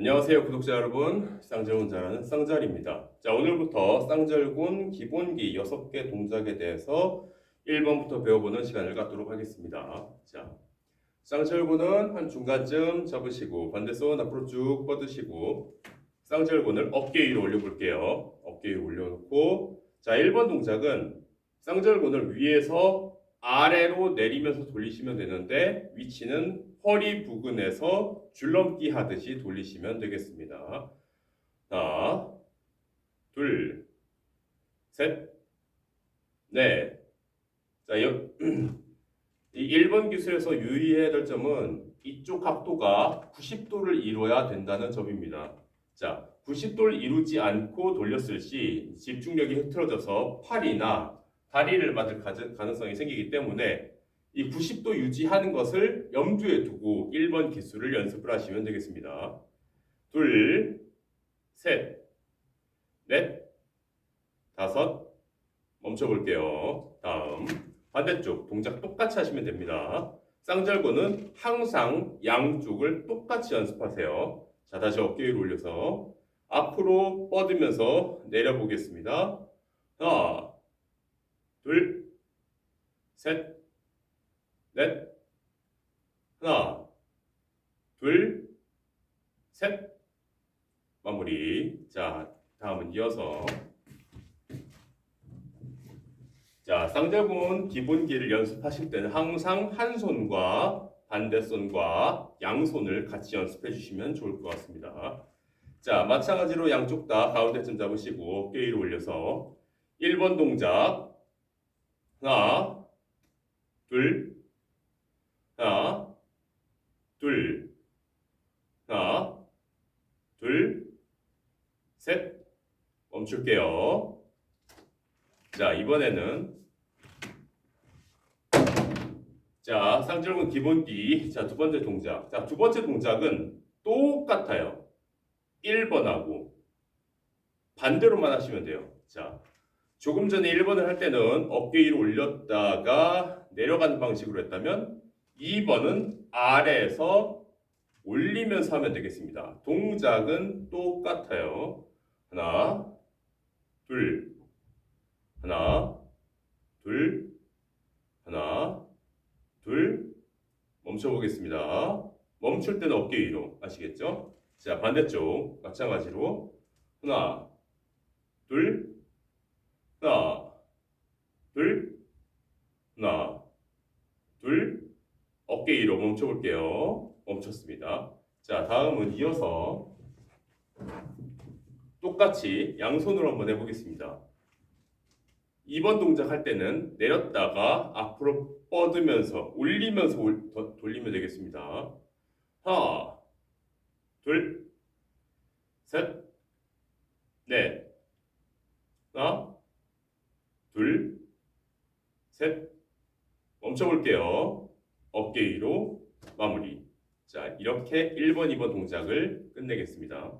안녕하세요 구독자 여러분. 쌍절곤 잘하는 쌍절입니다. 자 오늘부터 쌍절곤 기본기 6개 동작에 대해서 1번부터 배워보는 시간을 갖도록 하겠습니다. 자 쌍절곤은 한 중간쯤 접으시고 반대손 앞으로 쭉 뻗으시고 쌍절곤을 어깨 위로 올려볼게요. 어깨 위로 올려놓고 자 1번 동작은 쌍절곤을 위에서 아래로 내리면서 돌리시면 되는데 위치는 허리 부근에서 줄넘기 하듯이 돌리시면 되겠습니다. 하나, 둘, 셋, 넷. 자, 여, 이 1번 기술에서 유의해야 될 점은 이쪽 각도가 90도를 이뤄야 된다는 점입니다. 자, 90도를 이루지 않고 돌렸을 시 집중력이 흐트러져서 팔이나 다리를 가능- 가능성이 생기기 때문에 이 90도 유지하는 것을 염두에 두고 1번 기술을 연습을 하시면 되겠습니다. 둘, 셋, 넷, 다섯, 멈춰볼게요. 다음, 반대쪽 동작 똑같이 하시면 됩니다. 쌍절곤은 항상 양쪽을 똑같이 연습하세요. 자, 다시 어깨 위로 올려서 앞으로 뻗으면서 내려보겠습니다. 하나, 둘, 셋, 넷, 하나, 둘, 셋, 마무리. 자, 다음은 이어서 자, 쌍절곤 기본기를 연습하실 때는 항상 한 손과 반대손과 양손을 같이 연습해 주시면 좋을 것 같습니다. 자, 마찬가지로 양쪽 다 가운데쯤 잡으시고 어깨 위로 올려서 1번 동작 하나, 둘, 하나, 둘, 하나, 둘, 셋, 멈출게요. 자, 이번에는 자, 쌍절곤 기본기. 자, 두 번째 동작. 자, 두 번째 동작은 똑같아요. 1번하고 반대로만 하시면 돼요. 자, 조금 전에 1번을 할 때는 어깨 위로 올렸다가 내려가는 방식으로 했다면 2번은 아래에서 올리면서 하면 되겠습니다. 동작은 똑같아요. 하나, 둘, 하나, 둘, 하나, 둘, 멈춰보겠습니다. 멈출 때는 어깨 위로 아시겠죠? 자, 반대쪽 마찬가지로 하나, 둘, 하나, 둘, 하나, 둘, 어깨 위로 멈춰볼게요. 멈췄습니다. 자, 다음은 이어서 똑같이 양손으로 한번 해보겠습니다. 2번 동작 할 때는 내렸다가 앞으로 뻗으면서 올리면서 올- 더- 돌리면 되겠습니다. 하나, 둘, 셋, 넷, 하나, 둘, 셋, 멈춰볼게요. 어깨 위로 마무리. 자, 이렇게 1번, 2번 동작을 끝내겠습니다.